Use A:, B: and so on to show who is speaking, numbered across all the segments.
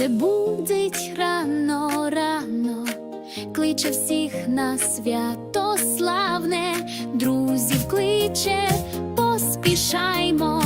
A: Сонце будить рано, рано, кличе всіх на свято славне, друзів кличе,
B: поспішаймо.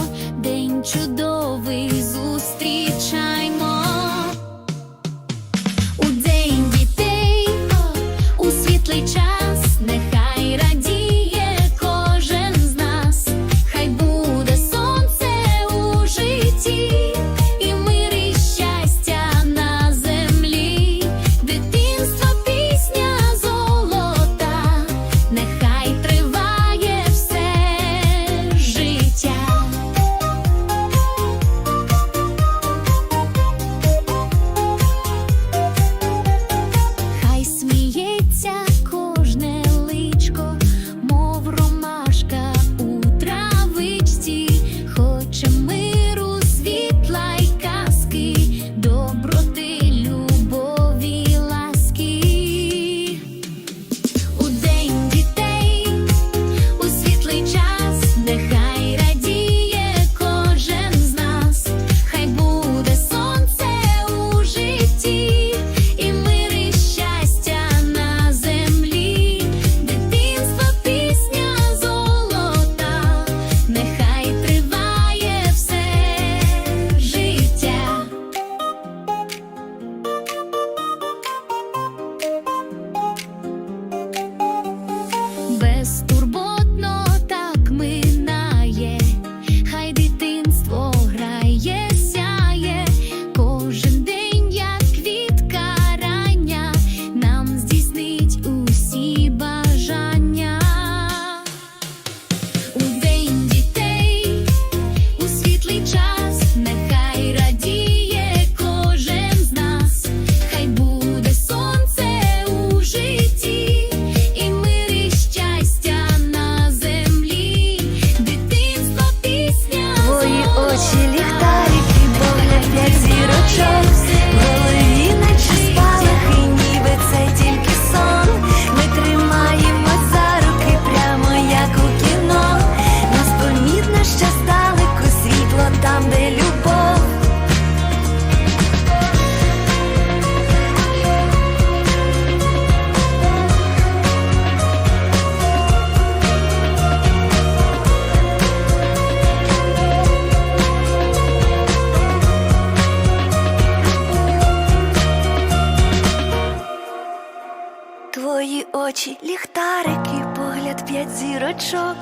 B: Очі, ліхтарики, погляд п'ять зірочок,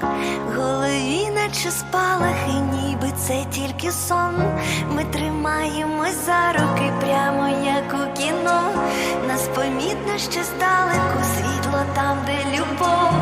B: голові, наче спалахи, ніби це тільки сон. Ми тримаємось за руки, прямо як у кіно. Нас помітно ще здалеку, світло там, де любов.